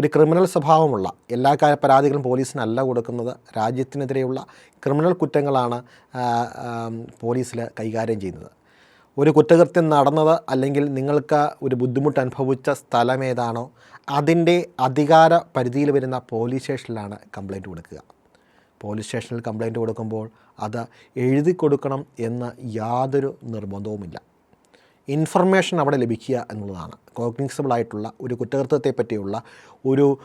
ഒരു ക്രിമിനൽ സ്വഭാവമുള്ള എല്ലാ കാര്യ പരാതികളും പോലീസിനല്ല കൊടുക്കുന്നത്. രാജ്യത്തിനെതിരെയുള്ള ക്രിമിനൽ കുറ്റങ്ങളാണ് പോലീസിൽ കൈകാര്യം ചെയ്യുന്നത്. ഒരു കുറ്റകൃത്യം നടന്നത് അല്ലെങ്കിൽ നിങ്ങൾക്ക് ഒരു ബുദ്ധിമുട്ട് അനുഭവിച്ച സ്ഥലം ഏതാണോ അതിന്റെ അധികാര പരിധിയിൽ വരുന്ന പോലീസ് സ്റ്റേഷനിലാണ് കംപ്ലൈന്റ് കൊടുക്കുക. പോലീസ് സ്റ്റേഷനിൽ കംപ്ലൈന്റ് കൊടുക്കുമ്പോൾ അത് എഴുതി കൊടുക്കണം എന്ന് യാതൊരു നിർബന്ധവുമില്ല. ഇൻഫർമേഷൻ അവിടെ ലഭിക്കുക എന്നുള്ളതാണ്. കോഗ്നിസബിൾ ആയിട്ടുള്ള ഒരു കുറ്റകൃത്യത്തെ പറ്റിയുള്ള ഒരു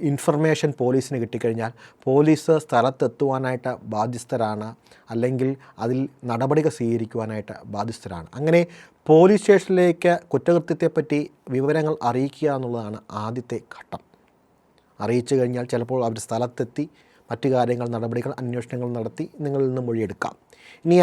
ഇൻഫർമേഷൻ പോലീസിന് കിട്ടിക്കഴിഞ്ഞാൽ പോലീസ് സ്ഥലത്തെത്തുവാനായിട്ട് ബാധ്യസ്ഥരാണ് അല്ലെങ്കിൽ അതിൽ നടപടികൾ സ്വീകരിക്കുവാനായിട്ട് ബാധ്യസ്ഥരാണ്. അങ്ങനെ പോലീസ് സ്റ്റേഷനിലേക്ക് കുറ്റകൃത്യത്തെപ്പറ്റി വിവരങ്ങൾ അറിയിക്കുക എന്നുള്ളതാണ് ആദ്യത്തെ ഘട്ടം. അറിയിച്ചു കഴിഞ്ഞാൽ ചിലപ്പോൾ അവർ സ്ഥലത്തെത്തി മറ്റു കാര്യങ്ങൾ നടപടികൾ അന്വേഷണങ്ങൾ നടത്തി നിങ്ങളിൽ നിന്ന് മൊഴിയെടുക്കാം. ഇനി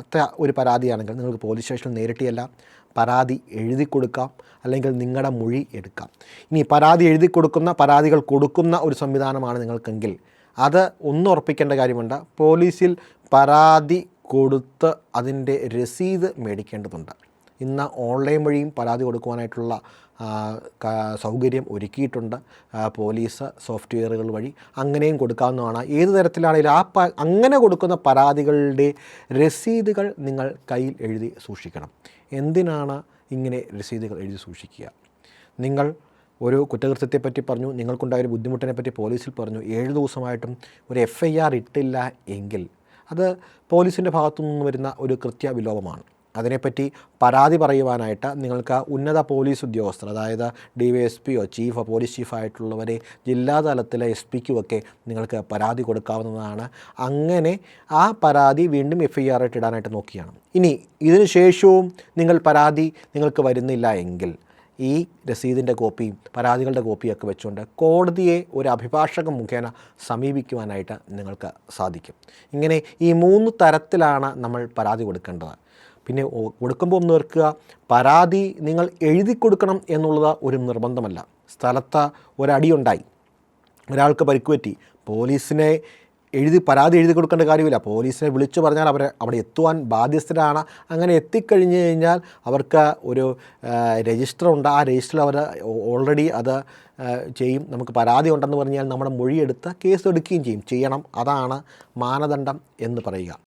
അല്ലാത്ത ഒരു പരാതിയാണെങ്കിൽ നിങ്ങൾക്ക് പോലീസ് സ്റ്റേഷനിൽ നേരിട്ടിയല്ല. പരാതി എഴുതി കൊടുക്കാം. അല്ലെങ്കിൽ നിങ്ങളുടെ മൊഴി എടുക്കാം. ഇനി പരാതി എഴുതി കൊടുക്കുന്ന പരാതികൾ കൊടുക്കുന്ന ഒരു സംവിധാനമാണ് നിങ്ങൾക്കെങ്കിൽ അത് ഒന്ന് ഉറപ്പിക്കേണ്ട കാര്യമുണ്ട്. പോലീസിൽ പരാതി കൊടുത്ത് അതിന്റെ രസീത് മേടിക്കേണ്ടതുണ്ട്. ഇന്ന് ഓൺലൈൻ വഴിയും പരാതി കൊടുക്കുവാനായിട്ടുള്ള സൗകര്യം ഒരുക്കിയിട്ടുണ്ട്. പോലീസ് സോഫ്റ്റ്വെയറുകൾ വഴി അങ്ങനെയും കൊടുക്കാവുന്നതാണ്. ഏത് തരത്തിലാണെങ്കിലും ആ പ അങ്ങനെ കൊടുക്കുന്ന പരാതികളുടെ രസീതുകൾ നിങ്ങൾ കയ്യിൽ എഴുതി സൂക്ഷിക്കണം. എന്തിനാണ് ഇങ്ങനെ രസീതുകൾ എഴുതി സൂക്ഷിക്കുക? നിങ്ങൾ ഒരു കുറ്റകൃത്യത്തെപ്പറ്റി പറഞ്ഞു നിങ്ങൾക്കുണ്ടായ ഒരു ബുദ്ധിമുട്ടിനെ പറ്റി പോലീസിൽ പറഞ്ഞു ഏഴ് ദിവസമായിട്ടും ഒരു എഫ് ഐ ആർ ഇട്ടില്ല എങ്കിൽ അത് പോലീസിന്റെ ഭാഗത്തു നിന്ന് വരുന്ന ഒരു കൃത്യവിലോപമാണ്. അതിനെപ്പറ്റി പരാതി പറയുവാനായിട്ട് നിങ്ങൾക്ക് ഉന്നത പോലീസ് ഉദ്യോഗസ്ഥർ അതായത് ഡി വൈ എസ് പിയോ ചീഫോ പോലീസ് ചീഫായിട്ടുള്ളവരെ ജില്ലാ തലത്തിലെ എസ് പിക്കുമൊക്കെ നിങ്ങൾക്ക് പരാതി കൊടുക്കാവുന്നതാണ്. അങ്ങനെ ആ പരാതി വീണ്ടും എഫ് ഐ ആർ ആയിട്ട് ഇടാനായിട്ട് നോക്കിയാണ്. ഇനി ഇതിന് ശേഷവും നിങ്ങൾ പരാതി നിങ്ങൾക്ക് വരുന്നില്ല എങ്കിൽ ഈ രസീതിന്റെ കോപ്പിയും പരാതികളുടെ കോപ്പിയൊക്കെ വെച്ചുകൊണ്ട് കോടതിയെ ഒരു അഭിഭാഷകൻ മുഖേന സമീപിക്കുവാനായിട്ട് നിങ്ങൾക്ക് സാധിക്കും. ഇങ്ങനെ ഈ മൂന്ന് തരത്തിലാണ് നമ്മൾ പരാതി കൊടുക്കേണ്ടത്. പിന്നെ കൊടുക്കുമ്പോൾ ഒന്ന് ഓർക്കുക പരാതി നിങ്ങൾ എഴുതി കൊടുക്കണം എന്നുള്ളത് ഒരു നിർബന്ധമല്ല. സ്ഥലത്ത് ഒരടിയുണ്ടായി ഒരാൾക്ക് പരിക്ക് പറ്റി. പോലീസിനെ എഴുതി പരാതി എഴുതി കൊടുക്കേണ്ട കാര്യമില്ല. പോലീസിനെ വിളിച്ചു പറഞ്ഞാൽ അവർ അവിടെ എത്തുവാൻ ബാധ്യസ്ഥരാണ്. അങ്ങനെ എത്തിക്കഴിഞ്ഞ് കഴിഞ്ഞാൽ അവർക്ക് ഒരു രജിസ്റ്റർ ഉണ്ട്. ആ രജിസ്റ്ററിൽ അവർ ഓൾറെഡി അത് ചെയ്യും. നമുക്ക് പരാതി ഉണ്ടെന്ന് പറഞ്ഞാൽ നമ്മുടെ മൊഴിയെടുത്ത് കേസ് എടുക്കുകയും ചെയ്യും. ചെയ്യണം. അതാണ് മാനദണ്ഡം എന്ന് പറയുക.